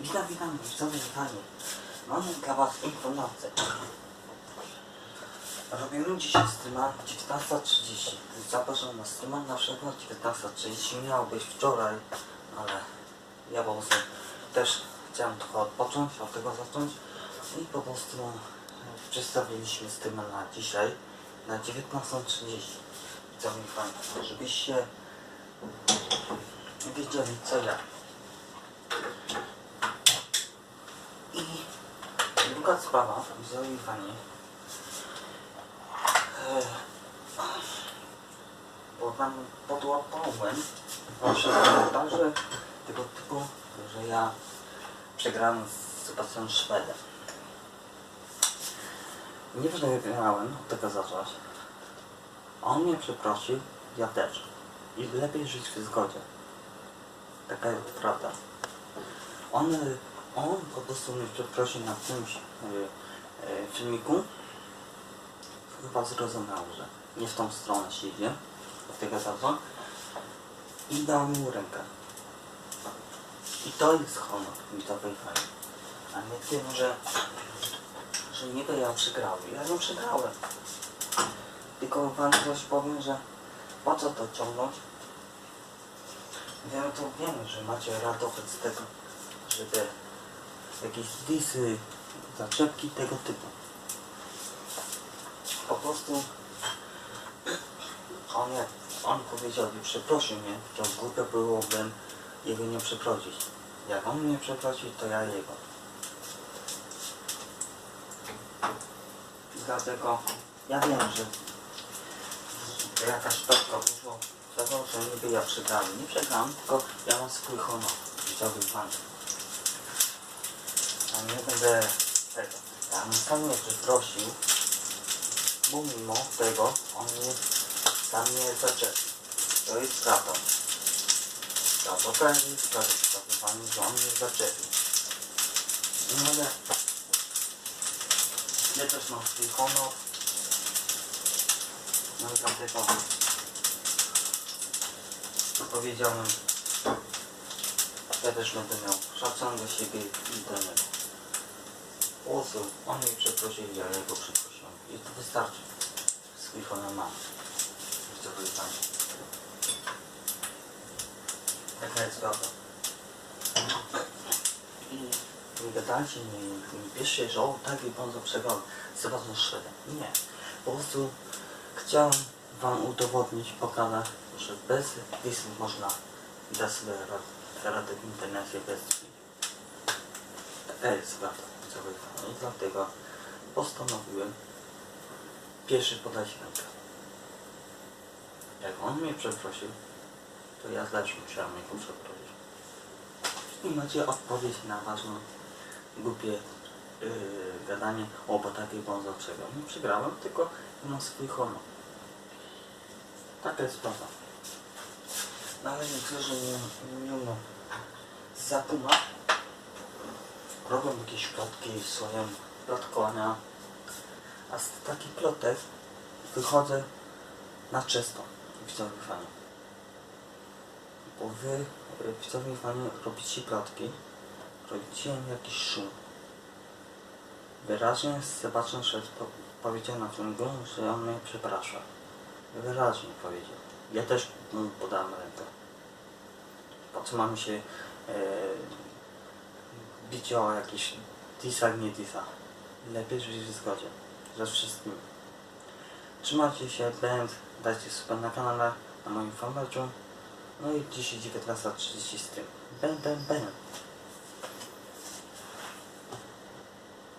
Witam, witam, widzowie, kochani. Mamy dla Was informację. Robimy dzisiaj streama 19.30. Zapraszam na streama naszego 19.30. Miało być wczoraj, ale ja po prostu też chciałem trochę odpocząć, od tego zacząć. I po prostu e, przestawiliśmy streama na dzisiaj, na 19.30. Widzowie, kochani, żebyście wiedzieli co ja. I druga sprawa, widzowie fajnie. Bo tam podłapałem wasze komentarze tego typu, że ja przegrałem z Sebastianem Szwedem. Nie wygrałem, tego zacząć. On mnie przeprosił, ja też. I lepiej żyć w zgodzie. Taka jest prawda. On, on po prostu mnie przeprosił na czymś y, y, filmiku. Chyba zrozumiał, że nie w tą stronę się idzie. Od tego zaczął. I dał mi rękę. I to jest honor mi to fajnie. A nie tym, że, że niby ja przegrałem. Ja nie przegrałem. Tylko wam coś powiem, że po co to ciągnąć? Ja to wiem, że macie radochę z tego, żeby jakieś disy, zaczepki tego typu. Po prostu on jak on powiedział, że przeprosił mnie, to głupio byłoby jego nie przeprosić. Jak on mnie przeprosił, to ja jego. Dlatego ja wiem, że jakaś sztabka wyszła z tego, że niby ja przegrałem. Nie przegrałem, tylko ja mam swój honor. Chciałbym pan. A nie będę tego. Ja sam mnie przeprosił, bo mimo tego on mnie sam nie zaczepił. To jest prawda. Ta to jest prawda, pani, że on mnie zaczepił. No ale ja też mam swój honor. No i dlatego powiedziałem, ja też będę miał szacunek do siebie i do niego. Prostu on mnie przeprosił, ja jego przeprosiłem. I to wystarczy. Swój honor mam. Chcę wyjechać. Taka jest prawda. I nie gadajcie, nie, nie bierzcie, że o tak i bardzo przegrał z Sebastianem Szwedem. Nie. Po prostu chciałem wam udowodnić, pokazać, że bez listów można dać sobie ra- radę w internecie bez. Taka jest prawda. Wygląda. I dlatego postanowiłem pierwszy podać rękę. Jak on mnie przeprosił, to ja też musiałem jego przeprosić. I macie odpowiedź na ważne, głupie yy, gadanie o takiej bąza przegrał. Nie przegrałem, tylko mam swój honor. Taka jest prawda. No ale niektórzy nie, nie umieją zakuma. Robią jakieś plotki, swoje plotkowania. A z takich plotek wychodzę na czysto. Widzowie fani. Bo wy, widzowie fani, robicie plotki. Robicie jakiś szum. Wyraźnie Sebastian Szef po- powiedział na filmiku, że on mnie przeprasza. Wyraźnie powiedział. Ja też mu podałem rękę. Po co mamy się e, o jakiś disach, nie disach. Lepiej żyć w zgodzie. Ze wszystkim. Trzymajcie się, będ, dajcie super na kanale, na moim fanpage'u. No i dzisiaj 19.30 z tym. Ben, ben, ben.